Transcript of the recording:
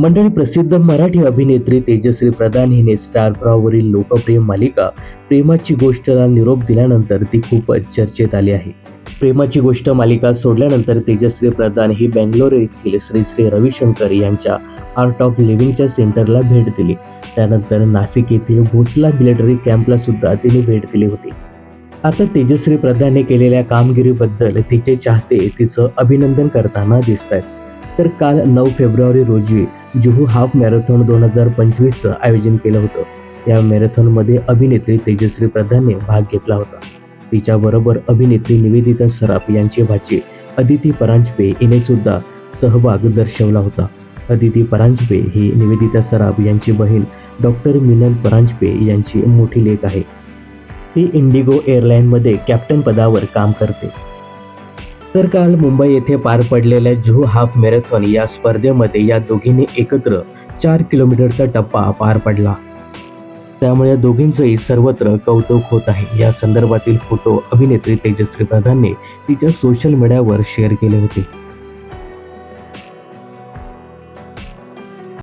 मंडळी प्रसिद्ध मराठी अभिनेत्री तेजश्री प्रधान हिने स्टार प्रवाहवरील लोकप्रिय मालिका प्रेमाची गोष्टला निरोप दिल्यानंतर ती खूप चर्चेत आली आहे. प्रेमाची गोष्ट मालिका सोडल्यानंतर तेजश्री प्रधान ही बेंगलोर येथील श्री श्री रविशंकर यांच्या आर्ट ऑफ लिव्हिंगच्या सेंटरला भेट दिली. त्यानंतर नाशिक येथील भोसला मिलिटरी कॅम्पला सुद्धा तिने भेट दिली होती. आता तेजश्री प्रधानने केलेल्या कामगिरीबद्दल तिचे चाहते तिचं अभिनंदन करताना दिसत आहेत तर काल नऊ फेब्रुवारी रोजी जुहू हाफ मॅरेथॉन दोन हजार पंचवीसचं आयोजन केलं होतं. या मॅरेथॉनमध्ये अभिनेत्री तेजश्री प्रधानने भाग घेतला होता. तिच्याबरोबर अभिनेत्री निवेदिता सराफ यांची भाची अदिती परांजपे हिने सुद्धा सहभाग दर्शवला होता. अदिती परांजपे ही निवेदिता सराफ यांची बहीण डॉक्टर मिनल परांजपे यांची मोठी लेख आहे. ती इंडिगो एअरलाईनमध्ये कॅप्टन पदावर काम करते. तर काल मुंबई येथे पार पडलेल्या जुहू हाफ मॅरेथॉन या स्पर्धेमध्ये या दोघींनी एकत्र चार किलोमीटरचा टप्पा पार पडला. त्यामुळे दोघींचंही सर्वत्र कौतुक होत आहे. या संदर्भातील फोटो अभिनेत्री तेजश्री प्रधानने तिच्या सोशल मीडियावर शेअर केले होते.